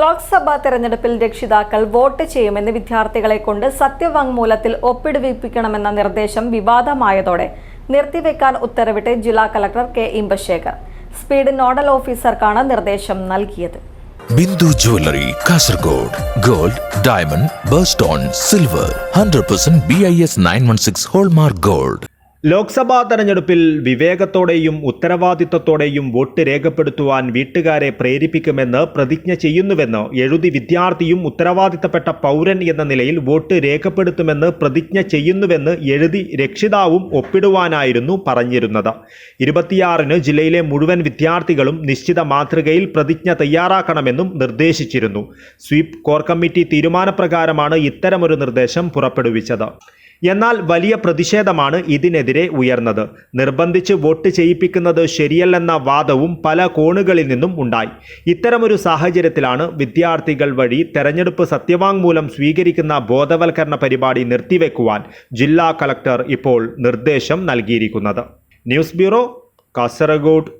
ലോക്സഭാ തെരഞ്ഞെടുപ്പിൽ രക്ഷിതാക്കൾ വോട്ട് ചെയ്യുമെന്ന് വിദ്യാർത്ഥികളെ കൊണ്ട് സത്യവാങ്മൂലത്തിൽ ഒപ്പിടുവിപ്പിക്കണമെന്ന നിർദ്ദേശം വിവാദമായതോടെ നിർത്തിവെക്കാൻ ഉത്തരവിട്ട് ജില്ലാ collector K Inbasekar. Speed nodal ഓഫീസർക്കാണ് നിർദ്ദേശം നൽകിയത്. Bindu jewellery Kasaragod gold diamond birthstone silver hundred percent B I S nine one six hallmark gold. Lok Sabha തെരഞ്ഞെടുപ്പിൽ വിവേകത്തോടെയും ഉത്തരവാദിത്തത്തോടെയും വോട്ട് രേഖപ്പെടുത്തുവാൻ വീട്ടുകാരെ പ്രേരിപ്പിക്കുമെന്ന് പ്രതിജ്ഞ ചെയ്യുന്നുവെന്ന് എഴുതി വിദ്യാർത്ഥിയും ഉത്തരവാദിത്തപ്പെട്ട പൗരൻ എന്ന നിലയിൽ വോട്ട് രേഖപ്പെടുത്തുമെന്ന് പ്രതിജ്ഞ ചെയ്യുന്നുവെന്ന് എഴുതി രക്ഷിതാവും ഒപ്പിടുവാനായിരുന്നു പറഞ്ഞിരുന്നത്. ഇരുപത്തിയാറിന് ജില്ലയിലെ മുഴുവൻ വിദ്യാർത്ഥികളും നിശ്ചിത മാതൃകയിൽ പ്രതിജ്ഞ തയ്യാറാക്കണമെന്നും നിർദ്ദേശിച്ചിരുന്നു. സ്വീപ് കോർ കമ്മിറ്റി തീരുമാനപ്രകാരമാണ് ഇത്തരമൊരു നിർദ്ദേശം പുറപ്പെടുവിച്ചത്. എന്നാൽ വലിയ പ്രതിഷേധമാണ് ഇതിനെതിരെ ഉയർന്നത്. നിർബന്ധിച്ച് വോട്ട് ചെയ്യിപ്പിക്കുന്നത് ശരിയല്ലെന്ന വാദവും പല കോണുകളിൽ നിന്നും ഉണ്ടായി. ഇത്തരമൊരു സാഹചര്യത്തിലാണ് വിദ്യാർത്ഥികൾ വഴി തെരഞ്ഞെടുപ്പ് സത്യവാങ്മൂലം സ്വീകരിക്കുന്ന ബോധവൽക്കരണ പരിപാടി നിർത്തിവെക്കുവാൻ ജില്ലാ കളക്ടർ ഇപ്പോൾ നിർദ്ദേശം നൽകിയിരിക്കുന്നത്. News bureau Kasaragod.